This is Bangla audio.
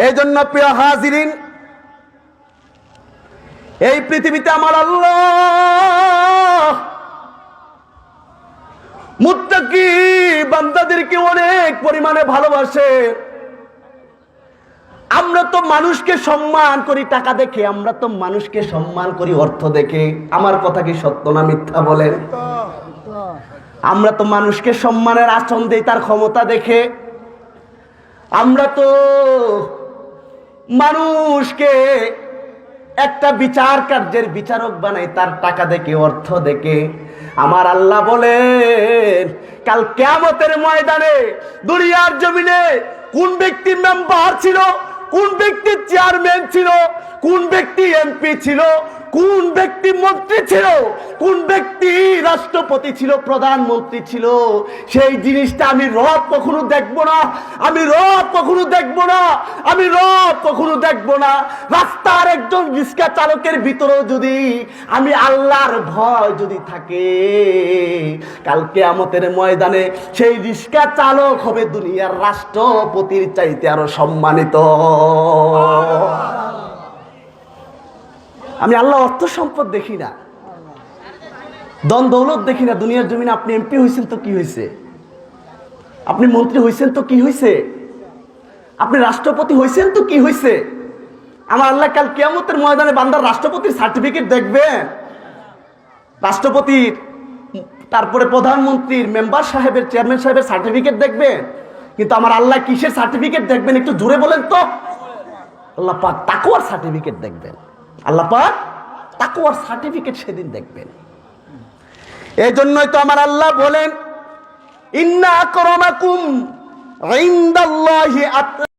এই জন্য প্রিয় হাজিরিন, এই পৃথিবীতে আমার আল্লাহ মুত্তাকি বান্দাদেরকে অনেক পরিমাণে ভালোবাসে। আমরা তো মানুষকে সম্মান করি টাকা দেখে, আমরা তো মানুষকে সম্মান করি অর্থ দেখে। আমার কথা কি সত্য না মিথ্যা বলেন? আমরা তো মানুষকে সম্মানের আসন দেই তার ক্ষমতা দেখে। আমরা তো মানুষকে একটা বিচার কার্যের বিচারক বানাই তার টাকা দেখে, অর্থ দেখে। আমার আল্লাহ বলেন, কাল কেয়ামতের ময়দানে দুনিয়ার জমিনে কোন ব্যক্তি মেম্বার ছিল, কোন ব্যক্তি চেয়ারম্যান ছিল, কোন ব্যক্তি এমপি ছিল, কোন ব্যক্তি মন্ত্রী ছিল, কোন ব্যক্তি রাষ্ট্রপতি ছিল, প্রধানমন্ত্রী ছিল। সেই জিনিসটা আমি রব কখনো দেখব না। আমি রব কখনো দেখব না। আমি রব কখনো দেখব না। রাস্তার একজন রিক্সা চালকের ভিতরেও যদি আমি আল্লাহর ভয় যদি থাকে কালকে আমতের ময়দানে সেই রিক্সা চালক হবে দুনিয়ার রাষ্ট্রপতির চাইতে আরও সম্মানিত। আমি আল্লাহ অর্থ সম্পদ দেখি না। দন দৌলত দেখি না, দুনিয়ার জমিনে আপনি এমপি হয়েছেন তো কি হয়েছে আপনি মন্ত্রী হয়েছেন তো কি হয়েছে আপনি রাষ্ট্রপতি হয়েছেন তো কি হয়েছে আমার আল্লাহ কাল কেয়ামতের ময়দানে বান্দার রাষ্ট্রপতির সার্টিফিকেট দেখবেন। রাষ্ট্রপতির, তারপরে প্রধানমন্ত্রীর, মেম্বার সাহেবের চেয়ারম্যান সাহেবের সার্টিফিকেট দেখবেন। কিন্তু আমার আল্লাহ কিসের সার্টিফিকেট দেখবেন, একটু জোরে বলেন তো। আল্লাহ পাক তাকুয়ার সার্টিফিকেট দেখবেন। আল্লাহ পাক তাকুয়ার সার্টিফিকেট সেদিন দেখবেন। এই জন্যই তো আমার আল্লাহ বলেন ইন্না করমাকুম ইন্দাল্লাহি আত